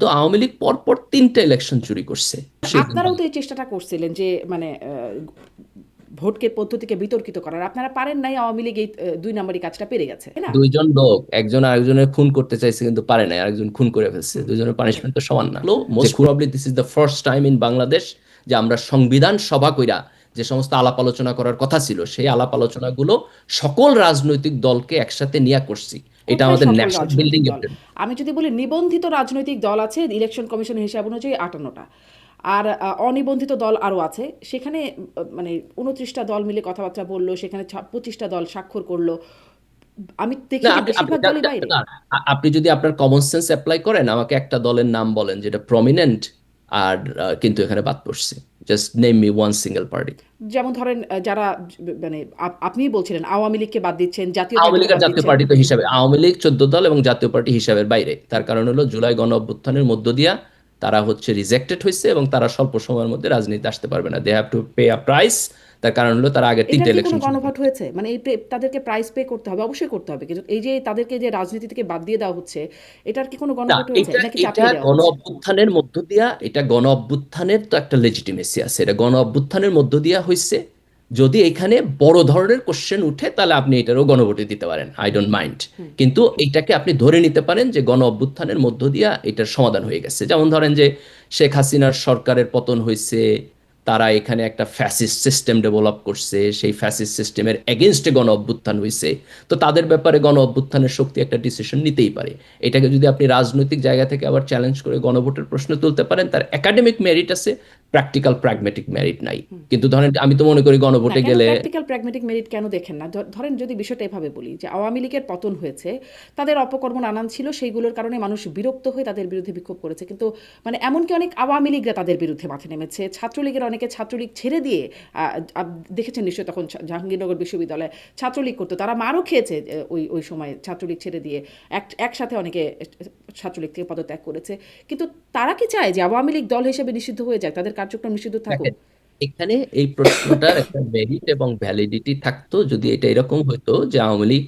তো আওয়ামী লীগ পরপর তিনটা ইলেকশন চুরি করছে। আপনারাও তো এই চেষ্টাটা করছিলেন যে মানে ভোটকে পদ্ধতিকে বিতর্কিত করার। আপনারা পারেন নাই আওয়ামী লীগ এই দুই নম্বরই কাজটা পেরে গেছে দুইজন লোক একজন আরেকজনের খুন করতে চাইছে কিন্তু পারে না আরেকজন খুন করে ফেলছে। দুজনের পানিশমেন্ট তো সমান না। Most probably this is the first time in Bangladesh যে আমরা সংবিধান সভা কইরা যে সমস্ত আলাপ আলোচনা করার কথা ছিল সেই আলাপ আলোচনাগুলো সকল রাজনৈতিক দলকে একসাথে নিয়ে করছি। এটা আমাদের ন্যাশনাল বিল্ডিং? আমি যদি বলি নিবন্ধিত রাজনৈতিক দল আছে ইলেকশন কমিশনের হিসাব অনুযায়ী আটান্নটা। আর অনিবন্ধিত দল আরও আছে। সেখানে মানে উনত্রিশটা দল মিলে কথাবার্তা বলল সেখানে পঁচিশটা দল স্বাক্ষর করল। আমি আপনি যদি আপনার কমন সেন্স অ্যাপ্লাই করেন আমাকে একটা দলের নাম বলেন যেটা প্রমিনেন্ট আর কিন্তু এখানে বাদ পড়ছে। Just name me one single party যেমন ধরেন যারা মানে আপ- আপনিই বলছিলেন আওয়ামী লীগকে বাদ দিচ্ছেন জাতীয় আওয়ামী লীগ জাতীয় পার্টি তো হিসাবে আওয়ামী লীগ চোদ্দ দল এবং জাতীয় পার্টি হিসাবে বাইরে। তার কারণ হলো জুলাই গণ অভ্যুত্থানের মধ্য দিয়া তারা হচ্ছে রিজেক্টেড হয়েছে এবং তারা স্বল্প সময়ের মধ্যে রাজনীতি আসতে পারবে না। They have to pay a price তার কারণ হলো তারা আগে এটা তিনটা ইলেকশন গণভোট হয়েছে? মানে এই তাদেরকে প্রাইস পে করতে হবে অবশ্যই করতে হবে। কিন্তু এই যে তাদেরকে যে রাজনীতি থেকে বাদ দিয়ে দেওয়া হচ্ছে এটার কি কোনো গণভোট হয়েছে? নাকি এটা চাপিয়ে দেওয়া গণ অভ্যুত্থানের মধ্য দিয়া এটা গণ অভ্যুত্থানের তো একটা লেজিটিমেসি আছে। এটা গণ অভ্যুত্থানের মধ্য দিয়া হয়েছে যদি এখানে বড় ধরনের কোশ্চেন উঠে তাহলে আপনি এটারও গণভোটে দিতে পারেন। আই ডোন্ট মাইন্ড কিন্তু এটাকে আপনি ধরে নিতে পারেন যে গণ অভ্যুত্থানের মধ্য দিয়া এটার সমাধান হয়ে গেছে। যেমন ধরেন যে শেখ হাসিনার সরকারের পতন হয়েছে তারা এখানে একটা ফ্যাসিস্ট সিস্টেম ডেভেলপ করছে, সেই ফ্যাসিস্ট সিস্টেমের এগেনস্টে গণ অভ্যুত্থান হয়েছে তো তাদের ব্যাপারে গণ অভ্যুত্থানের শক্তি একটা ডিসিশন নিতেই পারে। এটাকে যদি আপনি রাজনৈতিক জায়গা থেকে আবার চ্যালেঞ্জ করে গণভোটের প্রশ্ন তুলতে পারেন, তার একাডেমিক মেরিট আছে প্র্যাকটিক্যাল প্র্যাগমেটিক মেরিট নাই। কিন্তু ধরেন আমি তো মনে করি গণভোটে গেলে প্র্যাকটিক্যাল প্র্যাগমেটিক মেরিট কেন দেখেন না? ধরেন যদি বিষয়টা এভাবে বলি যে আওয়ামী লীগের পতন হয়েছে তাদের অপকর্ম নানান ছিল সেইগুলোর কারণে মানুষ বিরক্ত হয়ে তাদের বিরুদ্ধে বিক্ষোভ করেছে। কিন্তু মানে এমনকি অনেক আওয়ামী লীগরা তাদের বিরুদ্ধে মাঠে নেমেছে। ছাত্রলীগের অনেকে ছাত্রলীগ ছেড়ে দিয়ে দেখেছেন নিশ্চয়ই তখন জাহাঙ্গীরনগর বিশ্ববিদ্যালয়ে ছাত্রলীগ করতো। তারা মারও খেয়েছে ওই ওই সময় ছাত্রলীগ ছেড়ে দিয়ে। এক একসাথে অনেকে ছাত্রলীগ থেকে পদত্যাগ করেছে। কিন্তু তারা কি চায় যে আওয়ামী লীগ দল হিসেবে নিষিদ্ধ হয়ে যাক? তাদের কার্যক্রম নিষিদ্ধ থাকুক। এখানে এই প্রশ্নটার একটা মেরিট এবং ভ্যালিডিটি থাকতো যদি এটা এরকম হতো যে আওয়ামী লীগ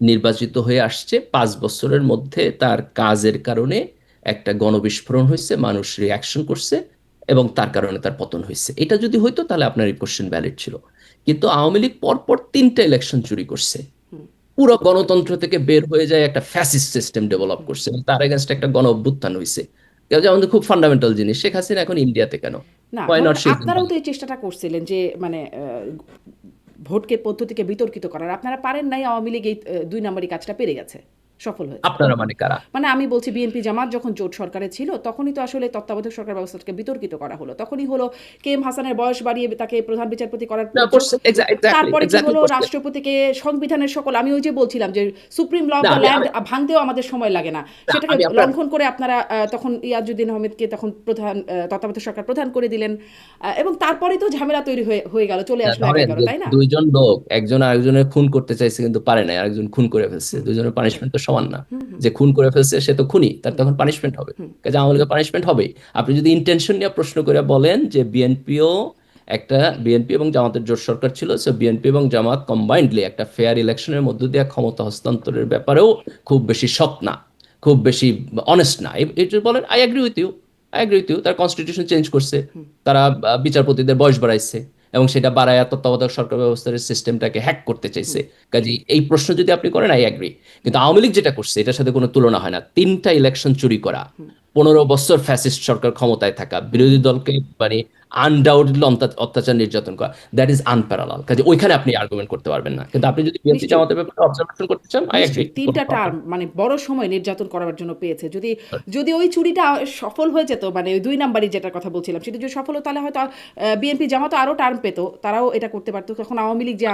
নির্বাচিত হয়ে আসছে পাঁচ বছরের মধ্যে তার কাজের কারণে একটা গণবিস্ফোরণ হয়েছে মানুষ রিয়াকশন করছে এবং তার কারণে তার পতন হয়েছে এটা যদি হইতো তাহলে আপনার এই কোশ্চেন ভ্যালিড ছিল। কিন্তু আওয়ামী লীগ পরপর তিনটা ইলেকশন চুরি করছে। পুরো গণতন্ত্র থেকে বের হয়ে যায় একটা ফ্যাসিস্ট সিস্টেম ডেভেলপ করছে তার এগেনস্ট একটা গণ অভ্যুত্থান হয়েছে যেমন খুব ফান্ডামেন্টাল জিনিস। শেখ হাসিনা এখন ইন্ডিয়াতে কেন? আপনারাও তো এই চেষ্টাটা করছিলেন যে মানে ভোটকে পদ্ধতিকে বিতর্কিত করার। আপনারা পারেন নাই আওয়ামী লীগ এই দুই নম্বরই কাজটা পেরে গেছে। সফল হয়েছে। আপনারা মানে কারা? মানে আমি বলছি বিএনপি জামাত যখন জোট সরকারে ছিল তখনই তো আসলে তত্ত্বাবধায়ক সরকার ব্যবস্থাকে বিতর্কিত করা হলো। তখনই হলো কে এম হাসানের বয়স বাড়িয়ে তাকে প্রধান বিচারপতি করার তারপরে কি হলো রাষ্ট্রপতিকে সংবিধানের সকল আমি ওই যে বলছিলাম যে সুপ্রিম ল আমি- ল্যান্ড ভাঙতেও আমাদের সময় লাগে না। সেটাকে লঙ্ঘন করে আপনারা তখন ইয়াজুদ্দিন আহমেদকে তখন প্রধান তত্ত্বাবধায়ক সরকার প্রধান করে দিলেন। এবং তারপরে তো ঝামেলা তৈরি হয়ে হয়ে গেল চলে আসলো তাই না? দুইজন লোক একজন আরেকজনের খুন করতে চাইছে কিন্তু পারে না আরেকজন খুন করে ফেলছে। দুজনের পানিশমেন্ট তো সমান না। যে খুন করে ফেলছে সে তো খুনি তার তখন পানিশমেন্ট হবে। কাজে আওয়ামী লীগের পানিশমেন্ট হবে আপনি যদি ইন্টেনশন নিয়ে প্রশ্ন করে বলেন যে বিএনপিও একটা বিএনপি এবং জামাতের জোট সরকার ছিল সো বিএনপি এবং জামাত কম্বাইন্ডলি একটা ফেয়ার ইলেকশনের মধ্য দিয়ে ক্ষমতা হস্তান্তরের ব্যাপারেও খুব বেশি সৎ না খুব বেশি অনেস্ট না। এটা বলেন I agree with you I agree with you তার কনস্টিটিউশন চেঞ্জ করছে। তারা বিচারপতিদের বয়স বাড়াইছে। এবং সেটা বাড়ায় তত্ত্বাবধায়ক সরকার ব্যবস্থার সিস্টেমটাকে হ্যাক করতে চাইছে। কাজে এই প্রশ্ন যদি আপনি করেন আই অ্যাগ্রি কিন্তু আওয়ামী লীগ যেটা করছে, এটার সাথে কোনো তুলনা হয় না। তিনটা ইলেকশন চুরি করা। পনেরো বছর ফ্যাসিস্ট সরকার ক্ষমতায় থাকা বিরোধী দলকে মানে আনডাউটলি অত্যাচার নির্যাতন করা দ্যাট ইজ আনপ্যারালাল কাজে ওইখানে আপনি আর্গুমেন্ট করতে পারবেন না। কিন্তু আপনি যদি বিএনপি। জামাতের ব্যাপারে অবজারভেশন করতে চান আই তিনটা টার্ম মানে বড় সময় নির্যাতন করার জন্য পেয়েছে। যদি যদি ওই চুরিটা সফল হয়ে যেত মানে ওই দুই নাম্বারই যেটার কথা বলছিলাম সেটা যদি সফল হতো তাহলে হয়তো বিএনপি জামাত আরও টার্ম পেত তারাও এটা করতে পারতো। তখন আওয়ামী লীগ যা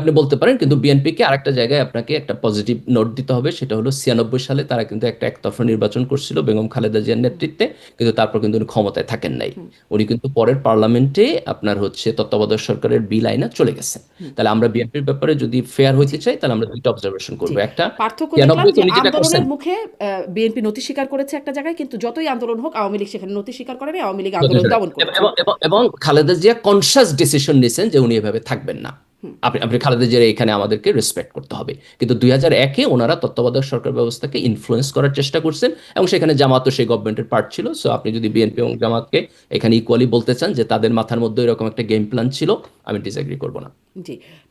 আপনি বলতে পারেন কিন্তু বিএনপিকে আরেকটা জায়গায় আপনাকে একটা পজিটিভ নোট দিতে হবে সেটা হলো ছিয়ানব্বই সালে তারা কিন্তু একটা একতরফা নির্বাচন করছিল বেগম খালেদা জিয়ার নেতৃত্বে কিন্তু তারপর কিন্তু উনি ক্ষমতায় থাকেন নাই। উনি কিন্তু পরের পার্লামেন্টে আপনার হচ্ছে তত্ত্বাবধায়ক সরকারের বিল আইনা চলে গেছে তাহলে আমরা বিএনপির ব্যাপারে যদি ফেয়ার হইতে চাই তাহলে আমরা দুইটা অবজারভেশন করব। একটা আন্দোলনের মুখে বিএনপি নথি স্বীকার করেছে একটা জায়গায় কিন্তু যতই আন্দোলন হোক আওয়ামী লীগ সেখানে নথি স্বীকার করেনি আওয়ামী লীগ আন্দোলন দমন এবং- এবং খালেদা জিয়া কনসাস ডিসিশন নিয়েছেন যে উনি এভাবে থাকবেন না। আপনি খালেদা এখানে আমাদেরকে রেসপেক্ট করতে হবে। কিন্তু দুই হাজার একে ওনারা তত্ত্বাবধায়ক সরকার ব্যবস্থাকে ইনফ্লুয়েন্স করার চেষ্টা করছেন এবং সেখানে জামাতও সেই গভর্নমেন্টের পার্ট ছিল। সো আপনি যদি বিএনপি এবং জামাতকে এখানে ইকুয়ালি বলতে চান যে তাদের মাথার মধ্যে এরকম একটা গেম প্ল্যান ছিল, আমি ডিসএগ্রি করব না। জি।